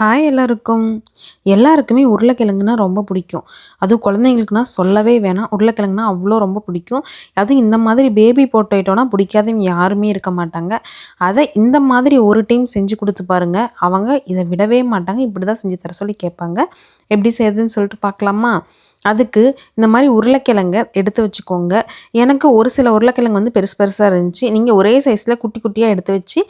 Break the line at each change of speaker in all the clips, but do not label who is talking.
Hi எல்லாருக்கும். எல்லாருக்குமே உருளைக்கிழங்குனா ரொம்ப பிடிக்கும். அதுவும் குழந்தைங்களுக்குனா சொல்லவே வேணாம். உருளைக்கிழங்குனா அவ்வளோ ரொம்ப பிடிக்கும். அதுவும் இந்த மாதிரி பேபி போட்டோட்டோனா பிடிக்காதவங்க யாருமே இருக்க மாட்டாங்க. அதை இந்த மாதிரி ஒரு டைம் செஞ்சு கொடுத்து பாருங்கள் அவங்க இதை விடவே மாட்டாங்க. இப்படி தான் செஞ்சு தர சொல்லி கேட்பாங்க. எப்படி செய்யுதுன்னு சொல்லிட்டு பார்க்கலாமா? அதுக்கு இந்த மாதிரி உருளைக்கிழங்க எடுத்து வச்சுக்கோங்க. எனக்கு ஒரு சில உருளைக்கிழங்கு வந்து பெருசு பெருசாக இருந்துச்சு. நீங்கள் ஒரே சைஸில் குட்டி குட்டியாக எடுத்து வச்சு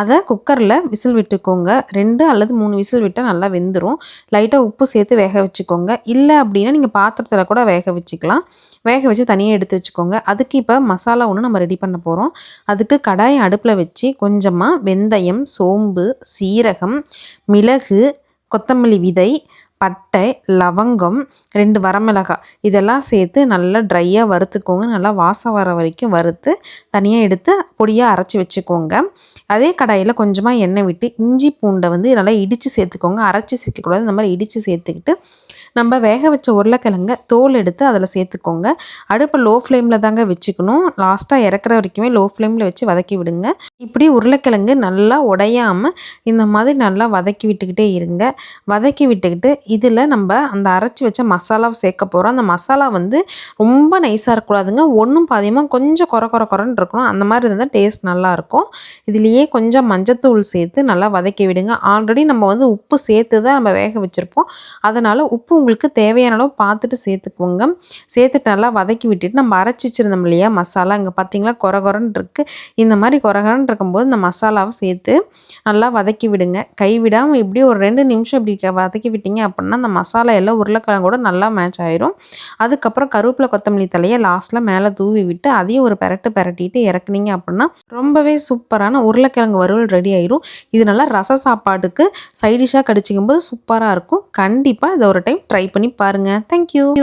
அதை குக்கரில் விசில் விட்டுக்கோங்க. ரெண்டு அல்லது மூணு விசில் விட்டால் நல்லா வெந்துடும் லைட்டாக உப்பு சேர்த்து வேக வச்சுக்கோங்க. இல்லை அப்படின்னா நீங்கள் பாத்திரத்தில் கூட வேக வச்சுக்கலாம். வேக வச்சு தனியாக எடுத்து வச்சுக்கோங்க. அதுக்கு இப்போ மசாலா ஒன்று நம்ம ரெடி பண்ண போகிறோம் அதுக்கு கடாயை அடுப்பில் வச்சு கொஞ்சமாக வெந்தயம் சோம்பு சீரகம் மிளகு கொத்தமல்லி விதை பட்டை லவங்கம் ரெண்டு வரமிளகாய் இதெல்லாம் சேர்த்து நல்லா ட்ரையாக வறுத்துக்கோங்க. நல்லா வாசம் வர வரைக்கும் வறுத்து தனியாக எடுத்து பொடியாக அரைச்சி வச்சுக்கோங்க. அதே கடாயில் கொஞ்சமாக எண்ணெய் விட்டு இஞ்சி பூண்டை வந்து நல்லா இடித்து சேர்த்துக்கோங்க. அரைச்சி சேர்க்கக்கூடாது. இந்த மாதிரி இடித்து சேர்த்துக்கிட்டு நம்ம வேக வச்ச உருளைக்கிழங்க தோல் எடுத்து அதில் சேர்த்துக்கோங்க. அடுப்பை லோ ஃப்ளேமில் தாங்க வச்சுக்கணும். லாஸ்ட்டாக இறக்குற வரைக்குமே லோ ஃப்ளேமில் வச்சு வதக்கி விடுங்க. இப்படி உருளைக்கிழங்கு நல்லா உடையாமல் இந்த மாதிரி நல்லா வதக்கி விட்டுக்கிட்டே இருங்க. வதக்கி விட்டுக்கிட்டு இதில் நம்ம அந்த அரைச்சி வச்ச மசாலாவை சேர்க்க போகிறோம் அந்த மசாலா வந்து ரொம்ப நைஸாக இருக்கக்கூடாதுங்க. ஒன்றும் பாதியமாக கொஞ்சம் குறை குறை குறைன்னு இருக்கணும். அந்த மாதிரி இருந்தால் டேஸ்ட் நல்லாயிருக்கும் இதுலேயே கொஞ்சம் மஞ்சத்தூள் சேர்த்து நல்லா வதக்கி விடுங்க. ஆல்ரெடி நம்ம வந்து உப்பு சேர்த்து தான் நம்ம வேக வச்சுருப்போம். அதனால் உப்பு உங்களுக்கு தேவையான அளவு பார்த்துட்டு சேர்த்துக்கோங்க சேர்த்துட்டு நல்லா வதக்கி விட்டுட்டு நம்ம அரைச்சி வச்சுருந்தோம் இல்லையா மசாலா? இங்கே பார்த்தீங்களா குறகுறன்னு இருக்குது இந்த மாதிரி குறைகரன்னு இருக்கும்போது இந்த மசாலாவை சேர்த்து நல்லா வதக்கி விடுங்க. கைவிடாமல் இப்படி ஒரு ரெண்டு நிமிஷம் இப்படி வதக்கி விட்டீங்க அப்படின்னா அந்த மசாலா எல்லாம் உருளைக்கிழங்கோட நல்லா மேட்ச் ஆயிரும். அதுக்கப்புறம் கருவேப்பிலை கொத்தமல்லி தலையை லாஸ்ட்டில் மேலே தூவி விட்டு அதையும் ஒரு பெரட்டு பெரட்டிட்டு இறக்குனீங்க அப்படின்னா ரொம்பவே சூப்பரான உருளைக்கிழங்கு வறுவல் ரெடி ஆயிரும். இது நல்லா ரச சாப்பாட்டுக்கு சைடிஷாக கடிச்சிக்கும் போது சூப்பராக இருக்கும். கண்டிப்பாக இதை ஒரு டைம் ட்ரை பண்ணி பாருங்கள் தேங்க்யூ